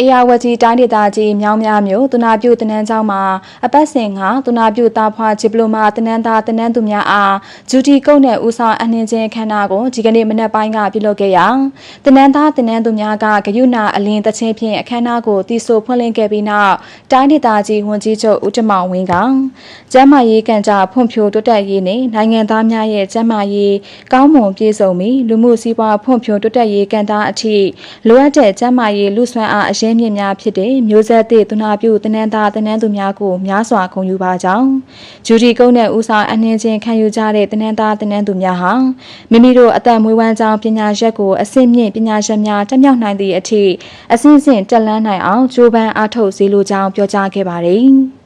အေယာဝတီတိုင်းဒေသကြီးမြောင်းများမြို့သူနာပြုတနန်းကျောင်းမှာအပတ်စဉ်ကသူနာပြုသားဖွာဂျီပလိုမာတနန်းသားတနန်းသူများအားဂျူတီကုတ်နဲ့ဦးဆောင်အနှင်းချင်းခန္ဓာကိုဒီကနေ့မနက်ပိုင်းကပြုလုပ်ခဲ့ရာတနန်းသားတနန်းသူများကဂယုဏအလင်းတချင်းဖြင့်အခမ်းအနားကိုတီဆိုဖွင့်လှစ်ခဲ့ပြီးနောက်တိုင်းဒေသကြီးဝန်ကြီးချုပ်ဦးတမောင်ဝင်းကကျမ်းမာရေးကံကြဖွံ့ဖြိုးတိုးတက်ရေးနဲ့နိုင်ငံသားများရဲ့ကျမ်းမာရေးကောင်းမွန်ပြည့်စုံပြီးလူမှုစီးပွားဖွံ့ဖြိုးတိုးတက်ရေးကံတားအထိလိုအပ်တဲ့ကျမ်းမာရေးလူဆွမ်းအားအရင်းမြစ်များဖြစ်တဲ့မျိုးဆက်သည့်သူနာပြုတနန်းသားတနန်းသူများကိုများစွာဂုဏ်ယူပါကြောင်းဂျူဒီကုန်းနဲ့ဦးဆောင်အနှင်းချင်းခံယူကြတဲ့တနန်းသားတနန်းသူများဟာမိမိတို့အသက်မွေးဝမ်းကြောင်းပညာရက်ကိုအဆင့်မြင့်ပညာရှင်များတက်မြောက်နိုင်သည့်အထိအဆင့်ဆင့်တက်လှမ်းနိုင်အောင်ကြိုးပမ်းအားထုတ်စေလိုကြောင်းပြောကြားခဲ့ပါတယ်။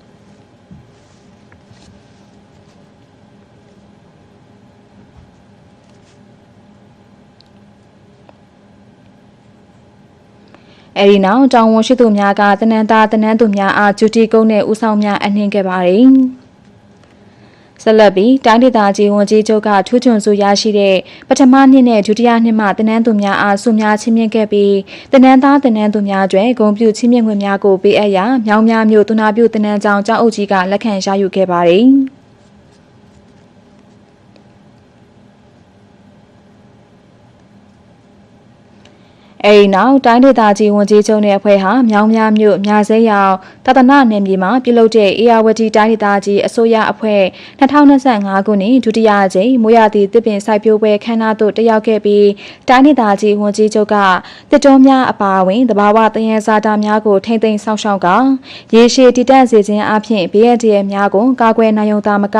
အဲဒီနောက်တောင်ဝန်ရှိသူများကတနန်းသားတနန်းသူများအားဂျူတီကုန်းနဲ့ဦးဆောင်များအနှင်းခဲ့ပါတယ်။ဆက်လက်ပြီးတိုင်းဒေသကြီးဝန်ကြီးချုပ်ကထူးချွန်စုရရှိတဲ့ပထမနှစ်နဲ့ဒုတိယနှစ်မှတနန်းသူများအားဆုများချင်းမြင့်ခဲ့ပြီးတနန်းသားတနန်းသူများအတွက်ဂုဏ်ပြုချင်းမြင့်ခွင့်များကိုပေးအပ်ရာမြောင်းများမြို့သူနာပြုတနန်းကျောင်းကျောင်းအုပ်ကြီးကလက်ခံရယူခဲ့ပါတယ်။ အဲဒီနောက်တိုင်းဒေသကြီးဝန်ကြီးချုပ်နဲ့အဖွဲ့ဟာမြောင်းများမြို့မြစဲရောက်တသနာနယ်မြေမှာပြုလုပ်တဲ့အေယာဝတီတိုင်းဒေသကြီးအစိုးရအဖွဲ့2025ခုနှစ်ဒုတိယကြိမ်မိုးရသည့်တစ်ပင်စိုက်ပျိုးပွဲခမ်းနားသို့တက်ရောက်ခဲ့ပြီးတိုင်းဒေသကြီးဝန်ကြီးချုပ်ကတစ်တော်များအပါအဝင်တဘာဝတယံဇာတာများကိုထိမ့်သိမ်းဆောင်ရှောက်ကရေရှည်တည်တံ့စေခြင်းအပြင် BNDA များကိုကာကွယ်နိုင်ုံသာမက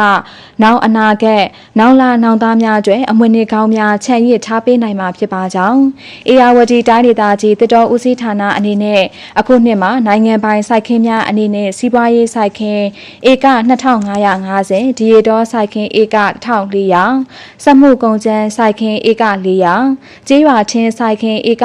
နောက်အနာဂတ်နောက်လာနောင်သားများအတွက်အမွေနှစ်ကောင်းများခြံရစ်ထားပေးနိုင်မှာဖြစ်ပါကြောင်းအေယာဝတီတိုင်းဒေသကြီးတတော်ဦးစီးဌာနအနေနဲ့အခုနှစ်မှာနိုင်ငံပိုင်စိုက်ခင်းများအနေနဲ့စီးပွားရေးစိုက်ခင်းဧက2550ဒီရီတော်စိုက်ခင်းဧက1400စက်မှုကုန်ကျန်းစိုက်ခင်းဧက400ကျေးရွာချင်းစိုက်ခင်းဧက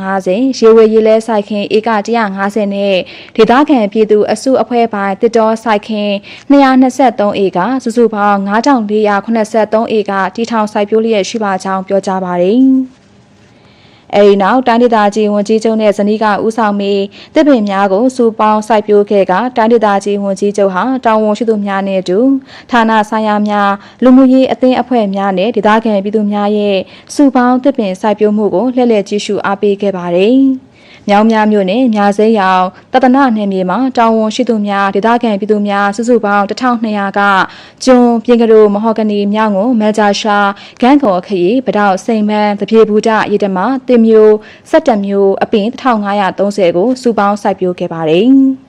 950ရေဝေရေလဲစိုက်ခင်းဧက150နဲ့ဒေသခံပြည်သူအစုအဖွဲ့ပိုင်းတတော်စိုက်ခင်း223ဧကစုစုပေါင်း9483ဧကတီထောင်စိုက်ပျိုးလျက်ရှိပါကြောင်းပြောကြားပါတယ်။ အဲဒီနောက်တိုင်းဒေသကြီးဝန်ကြီးချုပ်နဲ့ဇနီးကဦးဆောင်ပြီးတစ်ပင်များကိုစူပေါင်းစိုက်ပျိုးခဲ့ကတိုင်းဒေသကြီးဝန်ကြီးချုပ်ဟာတောင်ဝန်ရှိသူများနဲ့အတူဌာနဆိုင်ရာများလူမှုရေးအသင်းအဖွဲ့များနဲ့ဒေသခံပြည်သူများရဲ့စူပေါင်းတစ်ပင်စိုက်ပျိုးမှုကိုလှည့်လည်ကြည့်ရှုအားပေးခဲ့ပါတယ်။ မြောင်းများမြို့နယ်မြာစဲရောင်တတနနယ်မြေမှာတောင်ဝန်ရှိသူများဒေသခံပြည်သူများစုစုပေါင်း1200ကကျွန်းပြင်ကလေးမဟော်ဂနီမြောင်းကိုမန်ဂျာရှာဂန်းကော်ခရီပတောက်စိန်မန်းတပြေဘူးဒရေတမတင်မျိုး17မျိုးအပင်1530ကိုစုပေါင်းစိုက်ပျိုးခဲ့ပါတယ်။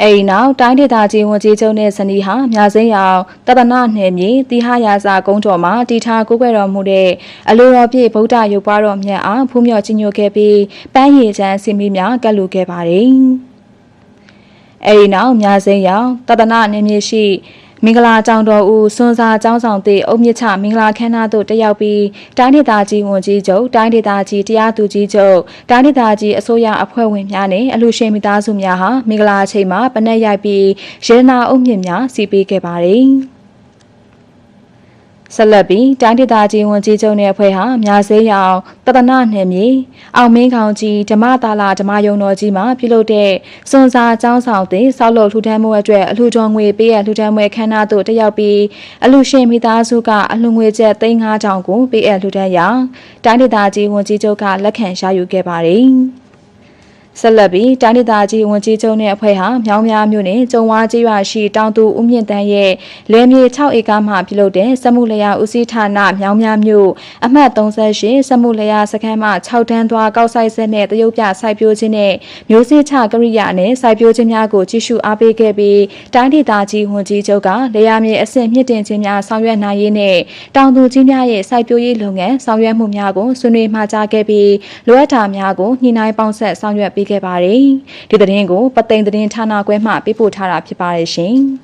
အဲဒီနောက်တိုင်းဒေသကြီးဝန်ကြီးချုပ်နဲ့ဇနီးဟာမြစင်းရောင်တပနာနယ်မြေတိဟရာဇာကုန်းတော်မှာတီထားကိုကွယ်တော်မူတဲ့အလိုတော်ပြည့်ဗုဒ္ဓရုပ်ပွားတော်မြတ်အားဖူးမြော်ကြီးညိုခဲ့ပြီးပန်းရည်ချမ်းစင်မီများကတ်လူခဲ့ပါတယ်။အဲဒီနောက်မြစင်းရောင်တပနာနယ်မြေရှိ မင်္ဂလာကြောင်တော်ဦးစွန်စာကျောင်းဆောင်သည့်အုပ်မြင့်ချမင်္ဂလာခမ်းနားသို့တက်ရောက်ပြီးတိုင်းဒေသကြီးဝန်ကြီးချုပ်တိုင်းဒေသကြီးတရားသူကြီးချုပ်တိုင်းဒေသကြီးအစိုးရအဖွဲ့ဝင်များနဲ့အလူရှင်မိသားစုများဟာမင်္ဂလာအချိန်မှာပနက်ရိုက်ပြီးရဲနာအုပ်မြင့်များစီပေးခဲ့ပါတယ်။ ဆက်လက်ပြီးတိုင်းဒေသကြီးဝန်ကြီးချုပ်နဲ့အဖွဲ့ဟာမြာစေးရောင်တဒနာနယ်မြေအောင်မင်းခေါင်ကြီးဓမ္မသာလာဓမ္မယုံတော်ကြီးမှာပြုလုပ်တဲ့စွန်စာကျောင်းဆောင်တဲ့ဆောက်လုပ်လှူဒန်းမှုအတွက်အလှူတော်ငွေပေးရလှူဒန်းပွဲခမ်းနားသို့တက်ရောက်ပြီးအလှူရှင်မိသားစုကအလှူငွေကျပ်3,500ကိုပေးအပ်လှူဒန်းရာတိုင်းဒေသကြီးဝန်ကြီးချုပ်ကလက်ခံရယူခဲ့ပါတယ်။ ဆက်လက်ပြီးတိုင်းဒေသကြီးဝန်ကြီးချုပ်နဲ့အဖွဲ့ဟာမြောင်းများမြို့နယ်ကျုံဝါကျေးရွာရှိတောင်သူဦးမြင့်တန်းရဲ့လယ်မြေ6ဧကမှပြုလုပ်တဲ့စက်မှုလျာဦးစီးဌာနမြောင်းများမြို့အမှတ်38စက်မှုလျာစခန်းမှ6တန်းသွားကောက်ဆိုင်စက်နဲ့တရုတ်ပြစိုက်ပျိုးခြင်းနဲ့မျိုးစေ့ချကရိယာနဲ့စိုက်ပျိုးခြင်းများကိုကြီးစုအားပေးခဲ့ပြီးတိုင်းဒေသကြီးဝန်ကြီးချုပ်ကလယ်ယာမြေအဆင့်မြင့်တင်ခြင်းများဆောင်ရွက်နိုင်ရေးနဲ့တောင်သူကြီးများရဲ့စိုက်ပျိုးရေးလုပ်ငန်းဆောင်ရွက်မှုများကိုဆွေးနွေးမှာကြားခဲ့ပြီးလိုအပ်တာများကိုညှိနှိုင်းပေါင်းဆက်ဆောင်ရွက်ပေးခဲ့ပါတယ်။ဒီသတင်းကိုပသိမ်သတင်းဌာနခွဲမှပေးပို့ထားတာဖြစ်ပါတယ်ရှင်။